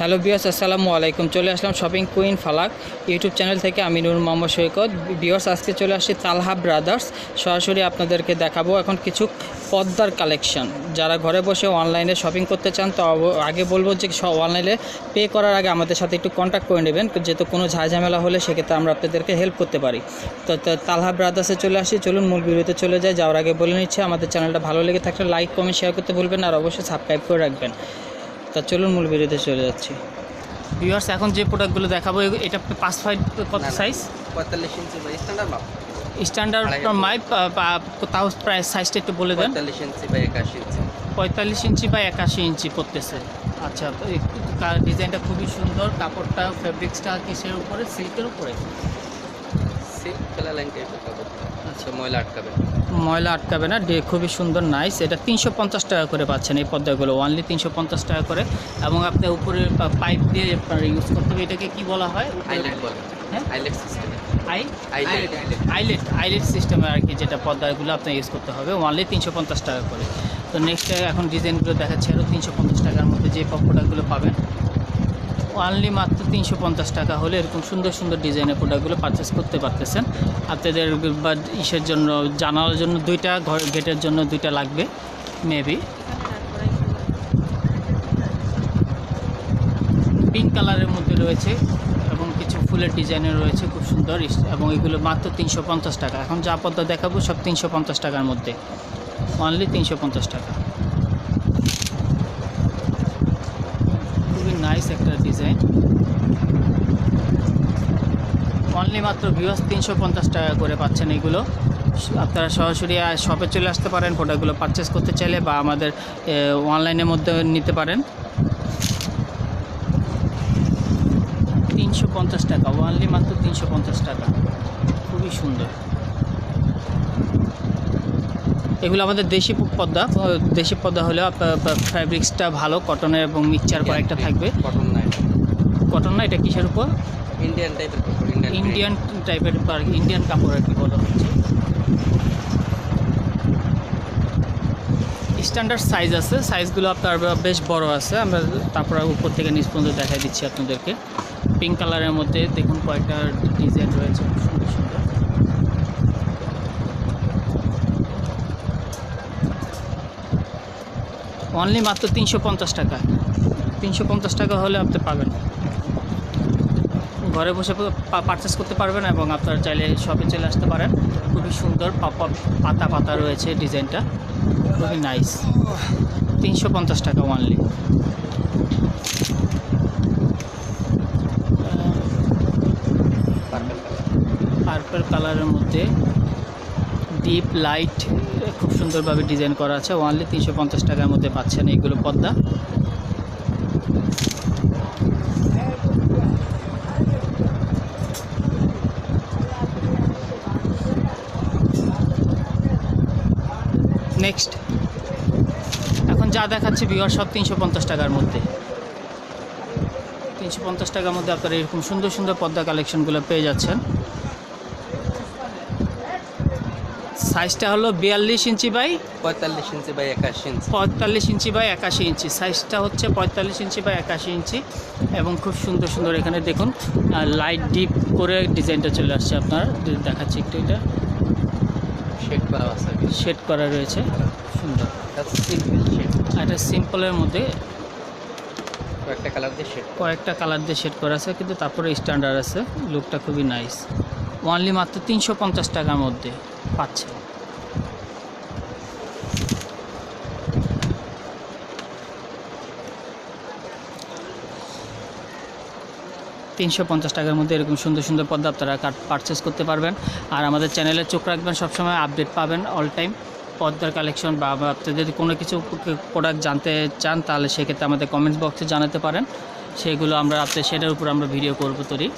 Hello বিয়াস আসসালামু আলাইকুম। চলে আসলাম shopping queen Falak YouTube channel থেকে, আমি নূর মোহাম্মদ সৈকত। বিয়ার্স আজকে চলে আসছি তালহা ব্রাদার্স সরাসরি আপনাদেরকে দেখাবো এখন কিছু পদ্মার কালেকশন। যারা ঘরে বসে অনলাইনে শপিং করতে চান, তো আগে বলব যে অনলাইনে পে করার আগে আমাদের সাথে একটু কন্ট্যাক্ট করে নেবেন। যেহেতু কোনো ঝামেলা হলে সেক্ষেত্রে আমরা আপনাদেরকে হেল্প করতে পারি। তো তালহা ব্রাদার্সে চলে আসি। চলুন মূল ভিডিওতে চলে যায় যাওয়ার আগে বলে নিচ্ছে, আমাদের চ্যানেলটা ভালো লেগে থাকলে লাইক কমেন্ট শেয়ার করতে ভুলবেন আর অবশ্যই সাবস্ক্রাইব করে রাখবেন। তা চলুন মূল ভিডিওতে চলে যাচ্ছি। ভিউয়ার্স এখন যে প্রোডাক্টগুলো দেখাবো এটা পাঁচ ফাইভ কত। সাইজ পঁয়তাল্লিশ ইঞ্চি বা স্ট্যান্ডার্ড মাপ। স্ট্যান্ডার্ড মাইপ তাও প্রায় সাইজটা একটু বলে দেন। পঁয়তাল্লিশ ইঞ্চি বা একাশি ইঞ্চি। পঁয়তাল্লিশ ইঞ্চি বা একাশি ইঞ্চি পড়তেছে। আচ্ছা ডিজাইনটা খুবই সুন্দর কাপড়টা ফেব্রিক্সটা কিসের উপরে? সিল্কের উপরে? সিল্ক ফেলা লাইন টাইপের কাপড় আচ্ছা ময়লা আটকাবে। ময়লা আটকাবে না ডে খুবই সুন্দর নাইস এটা তিনশো পঞ্চাশ টাকা করে পাচ্ছেন এই পর্দাগুলো অনলি তিনশো পঞ্চাশ টাকা করে। এবং আপনি উপরে পাইপ দিয়ে আপনার ইউজ করতে হবে এটাকে কি বলা হয়? আইলেট বলে। হ্যাঁ? Eyelet system eye eyelet eyelet eyelet সিস্টেমে আর কি যেটা পর্দাগুলো আপনার ইউজ করতে হবে ওনলি তিনশো পঞ্চাশ টাকা করে। তো নেক্সট এখন ডিজাইনগুলো দেখাচ্ছে আরও তিনশো পঞ্চাশ টাকার মধ্যে যে প্রোডাক্টগুলো পাবেন। অনলি মাত্র তিনশো পঞ্চাশ টাকা হলে এরকম সুন্দর সুন্দর ডিজাইনের প্রোডাক্টগুলো পারচেস করতে পারতেছেন। আপনাদের বা ইসের জন্য জানালার জন্য দুইটা ঘর গেটের জন্য দুইটা লাগবে মেবি পিঙ্ক কালারের মধ্যে রয়েছে এবং কিছু ফুলের ডিজাইনের রয়েছে, খুব সুন্দর। এবং এগুলো মাত্র তিনশো পঞ্চাশ টাকা। এখন যা পদ্মা দেখাবো সব তিনশো পঞ্চাশ টাকার মধ্যে। অনলি তিনশো পঞ্চাশ টাকা খুবই ডিজাইন অনলি মাত্র ভিউয়ার্স তিনশো পঞ্চাশ টাকা করে পাচ্ছেন এগুলো। আপনারা সরাসরি শপে চলে আসতে পারেন প্রোডাক্টগুলো পারচেস করতে চাইলে বা আমাদের অনলাইনের মধ্যে নিতে পারেন। তিনশো পঞ্চাশ টাকা অনলি মাত্র তিনশো পঞ্চাশ টাকা। খুবই সুন্দর। এগুলো আমাদের দেশি পদ্মা দেশি পদ্মা হলেও ফ্যাব্রিক্সটা ভালো কটনের এবং মিক্সচার কয়েকটা থাকবে। কটন না? এটা কিসের উপর? ইন্ডিয়ান টাইপের ইন্ডিয়ান টাইপের আর ইন্ডিয়ান কাপড় আর কি বলা হচ্ছে। স্ট্যান্ডার্ড সাইজ আছে। সাইজগুলো আপনার বেশ বড় আছে। আমরা তারপর উপর থেকে নিচ পর্যন্ত দেখাই দিচ্ছি আপনাদেরকে। পিঙ্ক কালারের মধ্যে দেখুন কয়েকটা ডিজাইন রয়েছে। সুন্দর সুন্দর। অনলি মাত্র তিনশো পঞ্চাশ টাকা। তিনশো পঞ্চাশ টাকা হলে আপনি পাবেন। ঘরে বসে পারচেস করতে পারবেন এবং আপনারা চাইলে শপে চলে আসতে পারেন। খুবই সুন্দর পাতা পাতা রয়েছে ডিজাইনটা। খুবই নাইস তিনশো পঞ্চাশ টাকা ওয়ানলি পার্পল কালারের মধ্যে ডিপ লাইট খুব সুন্দরভাবে ডিজাইন করা আছে। ওয়ানলি তিনশো পঞ্চাশ টাকার মধ্যে পাচ্ছেন এইগুলো পদ্মা। নেক্সট। এখন যা দেখাচ্ছে বিহার সব তিনশো পঞ্চাশ টাকার মধ্যে। তিনশো পঞ্চাশ টাকার মধ্যে আপনারা এরকম সুন্দর সুন্দর পদ্মা কালেকশনগুলো পেয়ে যাচ্ছেন। সাইজটা হলো বিয়াল্লিশ ইঞ্চি বাই পঁয়তাল্লিশ ইঞ্চি বাই একাশি ইঞ্চি। পঁয়তাল্লিশ ইঞ্চি বাই একাশি ইঞ্চি। সাইজটা হচ্ছে পঁয়তাল্লিশ ইঞ্চি বাই একাশি ইঞ্চি এবং খুব সুন্দর সুন্দর এখানে দেখুন লাইট ডিপ করে ডিজাইনটা চলে আসছে আপনার। দেখাচ্ছি একটু এটা। শেড করা আছে। শেড করা রয়েছে। সুন্দর। এটা সিম্পলের মধ্যে কয়েকটা কালার দিয়ে শেড কয়েকটা কালার দিয়ে শেড করা আছে কিন্তু তারপরে স্ট্যান্ডার্ড আছে। লুকটা খুবই নাইস ওয়ানলি মাত্র তিনশো পঞ্চাশ টাকার মধ্যে পাচ্ছে তিনশো পঞ্চাশ টাকার মধ্যে এরকম সুন্দর সুন্দর পদ্মা আপনারা পারচেস করতে পারবেন। আর আমাদের চ্যানেলে চোখ রাখবেন, সবসময় আপডেট পাবেন অল টাইম পদ্মার কালেকশন বা আপনি যদি কোনো কিছু প্রোডাক্ট জানতে চান, তাহলে সেক্ষেত্রে আমাদের কমেন্টস বক্সে জানাতে পারেন। সেগুলো আমরা, আপনার সেটার উপর আমরা ভিডিও করব তৈরি।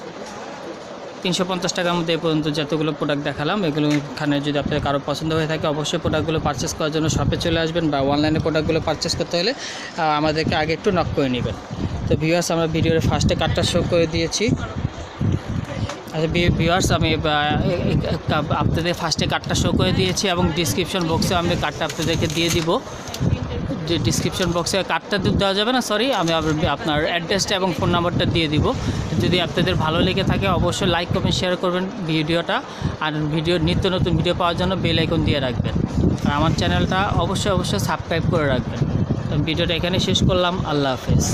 তিনশো পঞ্চাশ টাকার মধ্যে এ পর্যন্ত যতগুলো প্রোডাক্ট দেখালাম, এগুলো এখানে যদি আপনাদের কারও পছন্দ হয়ে থাকে, অবশ্যই প্রোডাক্টগুলো পারচেস করার জন্য শপে চলে আসবেন বা অনলাইনে প্রোডাক্টগুলো পারচেস করতে হলে আমাদেরকে আগে একটু নক করে নেবেন। তো ভিউয়ার্স আমরা ভিডিওর ফার্স্টে কার্ডটা শো করে দিয়েছি। আচ্ছা ভিউয়ার্স আমি আপনাদের ফার্স্টে কার্ডটা শো করে দিয়েছি এবং ডিসক্রিপশন বক্সে আমি কার্ডটা আপনাদেরকে দিয়ে দিব। ডিসক্রিপশন বক্সে কার্ডটা দেওয়া যাবে না সরি আমি আপনার অ্যাড্রেসটা এবং ফোন নাম্বারটা দিয়ে দিব। যদি আপনাদের ভালো লেগে থাকে, অবশ্যই লাইক কমেন্ট শেয়ার করবেন ভিডিওটা। আর ভিডিও নিত্য নতুন ভিডিও পাওয়ার জন্য বেল আইকন দিয়ে রাখবেন। আর আমার চ্যানেলটা অবশ্যই অবশ্যই সাবস্ক্রাইব করে রাখবেন। ভিডিওটা এখানে শেষ করলাম। আল্লাহ হাফেজ।